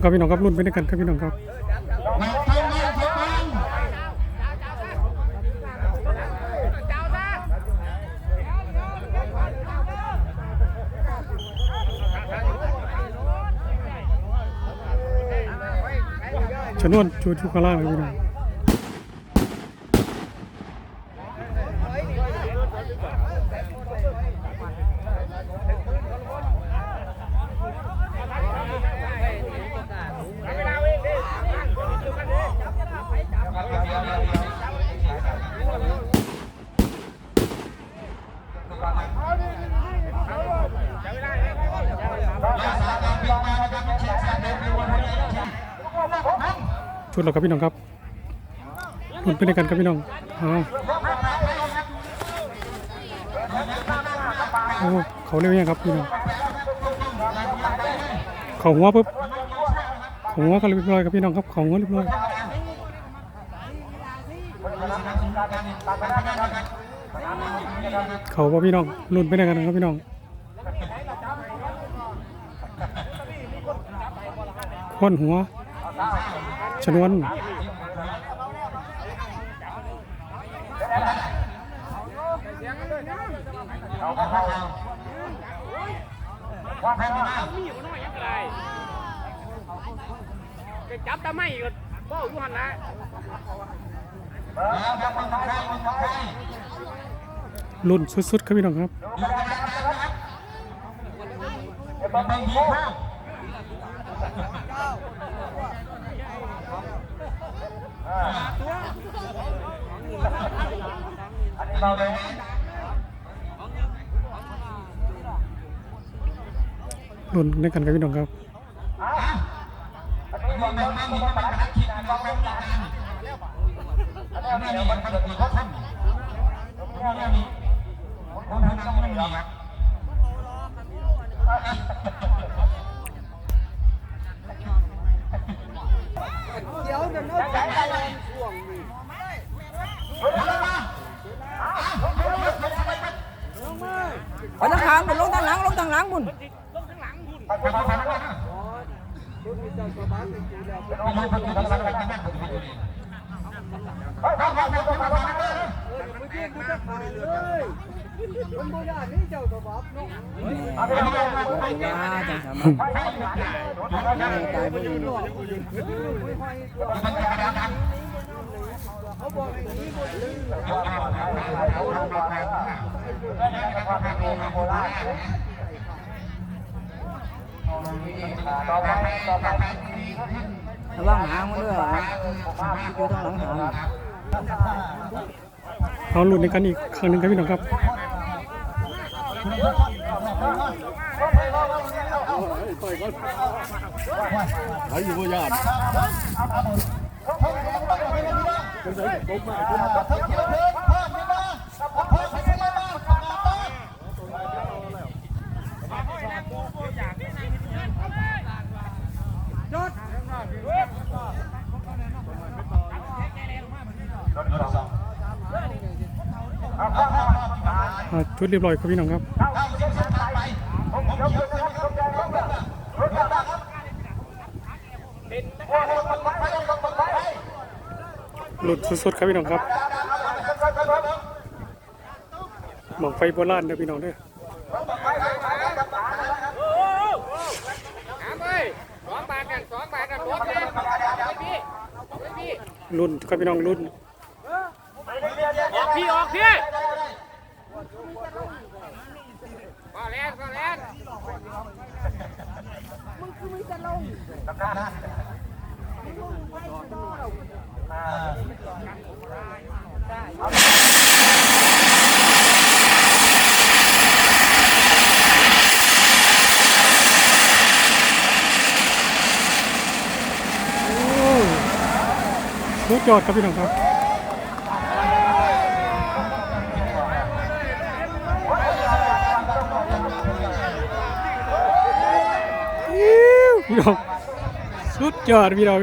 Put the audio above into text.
ครับพี่น้องครับรุ่นไปด้วยกันครับพี่น้องครับหนักทำงานทำงานชนวนชูชูข้างล่างครับพี่น้อง ดเราครับพี่น้องครับรุ่นไปด้วยกันครับพี่น้องอ้าโอ้เขาเร็วยังครับพี่น้องเขาหัวปุ๊บเขาหัวกันเรียบร้อยครับพี่น้องครับเขาหัวเรียบร้อยเขาบ่พี่น้องรุ่นไปด้วยกันครับพี่น้องค้นหัว ชนวนว่าแพ้ไม่ได้มีอยู่น้อยยังไงไปจับตะไม่ก็บ่อยู่หันนะลุ่นสุดๆครับพี่น้องครับ อยู่กันนะครับมันไม่ยิงครับอันนี้เราเลย รุ่นด้วยกันครับพี่น้องครับ อันนี้เราไม่ไม่มีปัญหาคิดเราไม่มีการอันนี้นี่มันเกิดมีข้ ไม่มีครับไปทางข้างบุญลงทางหลังลงทางหลังบุญว่าจังสามารถตายบุญต่อไปต่อไป ระวังหางมันด้วยนะอยู่ทางหลังหาง เอารุ่นด้วยกันอีกครั้งหนึ่งครับพี่น้องครับอ่า ชุดเรียบร้อยครับพี่น้องครับหลุดสุดๆครับพี่น้องครับหมองไฟโบราณเด้อพี่น้องเด้อถามไปสองบาทกันสองบาทกันรถเลยไปพี่ ไปพี่รุ่นครับพี่น้องรุ่นออกพี่ออกพี่ก็แลนก็แลนโอ้สุดยอดครับพี่น้องครับ วพี่น้อ